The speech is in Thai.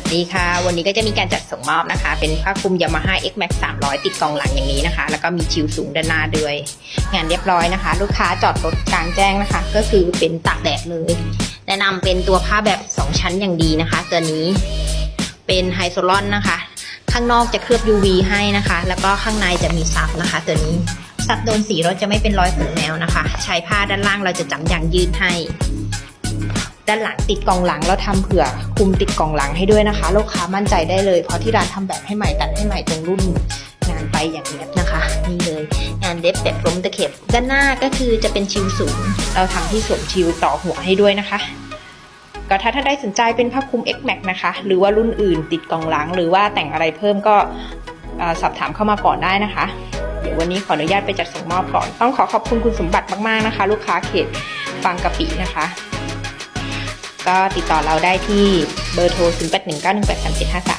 วัสดีค่ะ วันนี้ก็จะมีการจัดส่งมอบนะคะ เป็นผ้าคลุม Yamaha X Max 300 ติดกล่องหลังอย่างนี้นะคะ แล้วก็มีชิวสูงด้านหน้าด้วย งานเรียบร้อยนะคะ ลูกค้าจอดรถกลางแจ้งนะคะ ก็คือเป็นตากแดดเลย แนะนำเป็นตัวผ้าแบบ 2 ชั้นอย่างดีนะคะ ตัวนี้เป็นไฮโซลอนนะคะ ข้างนอกจะเคลือบ UV ให้นะคะ แล้วก็ข้างในจะมีซับนะคะ ตัวนี้ซับโดนสีรถจะไม่เป็นรอยขนแมวนะคะ ใช้ผ้าด้านล่างเราจะจำอย่างยืดให้ ด้านหลังติดกองหลังเราทำเผื่อคุมติดกองหลังให้ด้วยนะคะ ลูกค้ามั่นใจได้เลย เพราะที่ร้านทำแบบให้ใหม่ตัดให้ใหม่ตรงรุ่นงานไปอย่างเนี้ยนะคะ นี่เลย งานเด็บแบบล้มตะเข็บด้านหน้าก็คือจะเป็นชิวสูง เราทำที่สวมชิวต่อหัวให้ด้วยนะคะก็ถ้าท่านใดสนใจเป็นผ้าคลุม X Max นะคะ หรือว่ารุ่นอื่นติดกองหลัง หรือว่าแต่งอะไรเพิ่มก็สอบถามเข้ามาก่อนได้นะคะ เดี๋ยววันนี้ขออนุญาตไปจัดส่งมอบก่อน ต้องขอขอบคุณคุณสมบัติมากๆนะคะ ลูกค้าเขตบางกะปินะคะ ก็ติดต่อเราได้ที่เบอร์โทร 0819183753